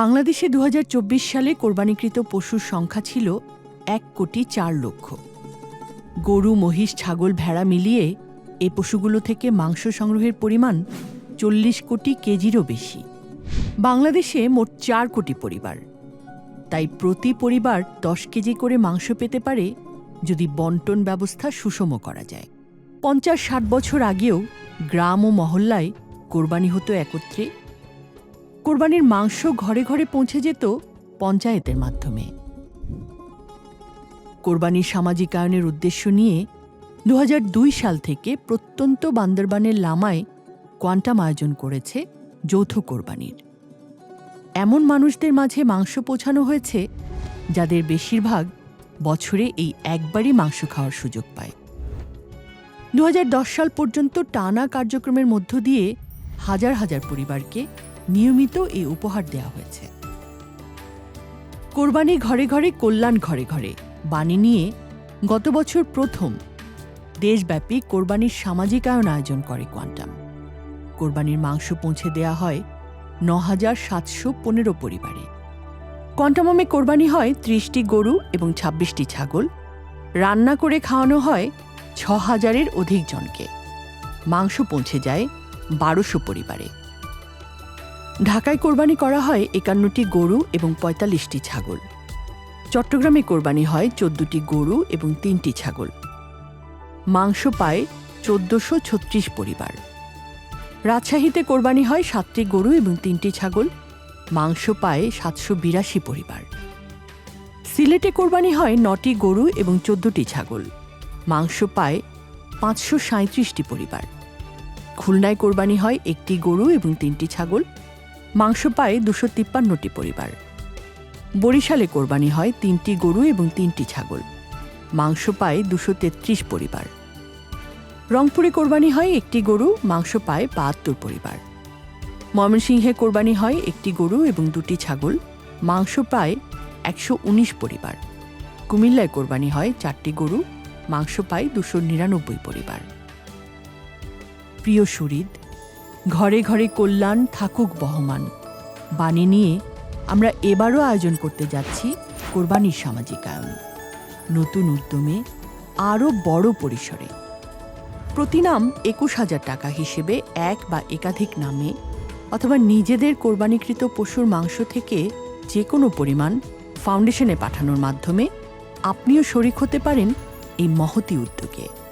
বাংলাদেশে দু হাজার চব্বিশ সালে কোরবানিকৃত পশুর সংখ্যা ছিল এক কোটি চার লক্ষ। গরু, মহিষ, ছাগল, ভেড়া মিলিয়ে এ পশুগুলো থেকে মাংস সংগ্রহের পরিমাণ চল্লিশ কোটি কেজিরও বেশি। বাংলাদেশে মোট চার কোটি পরিবার। তাই প্রতি পরিবার দশ কেজি করে মাংস পেতে পারে যদি বন্টন ব্যবস্থা সুষম করা যায়। পঞ্চাশ ষাট বছর আগেও গ্রাম ও মহল্লায় কোরবানি হতো একত্রে কোরবানির মাংস ঘরে ঘরে পৌঁছে যেত পঞ্চায়েতের মাধ্যমে। কোরবানির সামাজিকায়নের উদ্দেশ্য নিয়ে দু হাজার দুই সাল থেকে প্রত্যন্ত বান্দরবানের লামায় কোয়ান্টাম আয়োজন করেছে যৌথ কোরবানির। এমন মানুষদের মাঝে মাংস পৌঁছানো হয়েছে যাদের বেশিরভাগ বছরে এই একবারই মাংস খাওয়ার সুযোগ পায়। দু হাজার দশ সাল পর্যন্ত টানা কার্যক্রমের মধ্য দিয়ে হাজার হাজার পরিবারকে নিয়মিত এই উপহার দেওয়া হয়েছে। কোরবানি ঘরে ঘরে, কল্যাণ ঘরে ঘরে বাণী নিয়ে গত বছর প্রথম দেশব্যাপী কোরবানির সামাজিকায়ন আয়োজন করে কোয়ান্টাম। কোরবানির মাংস পৌঁছে দেয়া হয় ন হাজার সাতশো পনেরো পরিবারে। কোয়ান্টামে কোরবানি হয় ত্রিশটি গরু এবং ছাব্বিশটি ছাগল। রান্না করে খাওয়ানো হয় ছ হাজারের অধিক জনকে। মাংস পৌঁছে যায় বারোশো পরিবারে। ঢাকায় কোরবানি করা হয় একান্নটি গরু এবং পঁয়তাল্লিশটি ছাগল। চট্টগ্রামে কোরবানি হয় চোদ্দটি গরু এবং তিনটি ছাগল। মাংস পায় চোদ্দশো ছত্রিশ পরিবার। রাজশাহীতে কোরবানি হয় সাতটি গরু এবং তিনটি ছাগল। মাংস পায় সাতশো বিরাশি পরিবার। সিলেটে কোরবানি হয় নটি গরু এবং চোদ্দটি ছাগল। মাংস পায় পাঁচশো সাঁত্রিশটি পরিবার। খুলনায় কোরবানি হয় একটি গরু এবং তিনটি ছাগল। মাংস পায় দুশো তিপ্পান্নটি পরিবার। বরিশালে কোরবানি হয় তিনটি গরু এবং তিনটি ছাগল। মাংস পায় দুশো তেত্রিশ পরিবার। রংপুরে কোরবানি হয় একটি গরু, মাংস পায় বাহাত্তর পরিবার। ময়মনসিংহে কোরবানি হয় একটি গরু এবং দুটি ছাগল। মাংস পায় একশো উনিশ পরিবার। কুমিল্লায় কোরবানি হয় চারটি গরু, মাংস পায় দুশো নিরানব্বই পরিবার। প্রিয় সুরিদ ঘরে ঘরে কল্যাণ থাকুক বহমান। বাণী নিয়ে আমরা এবারও আয়োজন করতে যাচ্ছি কোরবানির সামাজিকায়ন। নতুন উদ্যমে আরও বড় পরিসরে। প্রতি নাম একুশ হাজার টাকা হিসেবে এক বা একাধিক নামে অথবা নিজেদের কোরবানিকৃত পশুর মাংস থেকে যে কোনো পরিমাণ ফাউন্ডেশনে পাঠানোর মাধ্যমে আপনিও শরিক হতে পারেন এই মহতি উদ্যোগে।